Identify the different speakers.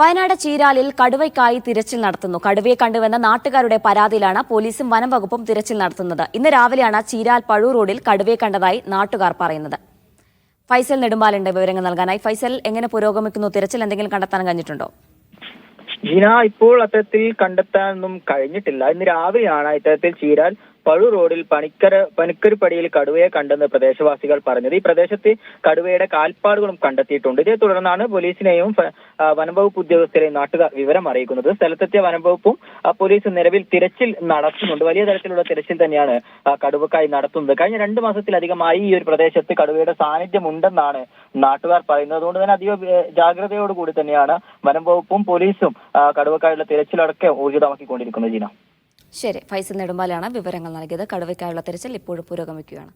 Speaker 1: വയനാട് ചീരാലിൽ കടുവയ്ക്കായി തിരച്ചിൽ നടത്തുന്നു. കടുവയെ കണ്ടുവെന്ന നാട്ടുകാരുടെ പരാതിയിലാണ് പോലീസും വനം വകുപ്പും തിരച്ചിൽ നടത്തുന്നത്. ഇന്ന് രാവിലെയാണ് ചീരാൽ പഴൂർ റോഡിൽ കടുവയെ കണ്ടതായി നാട്ടുകാർ പറയുന്നത്. ഫൈസൽ നെടുമ്പാലിന്റെ വിവരങ്ങൾ നൽകാനായി. ഫൈസൽ എങ്ങനെ പുരോഗമിക്കുന്നു? തിരച്ചിൽ എന്തെങ്കിലും കണ്ടെത്താൻ കഴിഞ്ഞിട്ടുണ്ടോ?
Speaker 2: ഇപ്പോൾ അത്തരത്തിൽ കണ്ടെത്താനൊന്നും കഴിഞ്ഞിട്ടില്ല. ഇന്ന് രാവിലെയാണ് ഇത്തരത്തിൽ ചീരാൽ പഴു റോഡിൽ പണിക്കര പണിക്കരുപ്പടിയിൽ കടുവയെ കണ്ടെന്ന് പ്രദേശവാസികൾ പറഞ്ഞത്. ഈ പ്രദേശത്ത് കടുവയുടെ കാൽപ്പാടുകളും കണ്ടെത്തിയിട്ടുണ്ട്. ഇതേ തുടർന്നാണ് പോലീസിനെയും വനംവകുപ്പ് ഉദ്യോഗസ്ഥരെയും നാട്ടുകാർ വിവരം അറിയിക്കുന്നത്. സ്ഥലത്തെത്തിയ വനംവകുപ്പും പോലീസ് നിലവിൽ തിരച്ചിൽ നടത്തുന്നുണ്ട്. വലിയ തരത്തിലുള്ള തിരച്ചിൽ തന്നെയാണ് കടുവക്കായി നടത്തുന്നത്. കഴിഞ്ഞ രണ്ട് മാസത്തിലധികമായി ഈ ഒരു പ്രദേശത്ത് കടുവയുടെ സാന്നിധ്യം ഉണ്ടെന്നാണ് നാട്ടുകാർ പറയുന്നത്. അതുകൊണ്ട് തന്നെ അധിക ജാഗ്രതയോടുകൂടി തന്നെയാണ് വനംവകുപ്പും പോലീസും കടുവക്കായുള്ള തിരച്ചിലടക്കം ഊർജിതമാക്കിക്കൊണ്ടിരിക്കുന്നത് ജീന.
Speaker 1: ശരി ഫൈസൽ നെടുമ്പാലാണ് വിവരങ്ങൾ നൽകിയത്. കടുവയ്ക്കായുള്ള തിരച്ചിൽ ഇപ്പോഴും പുരോഗമിക്കുകയാണ്.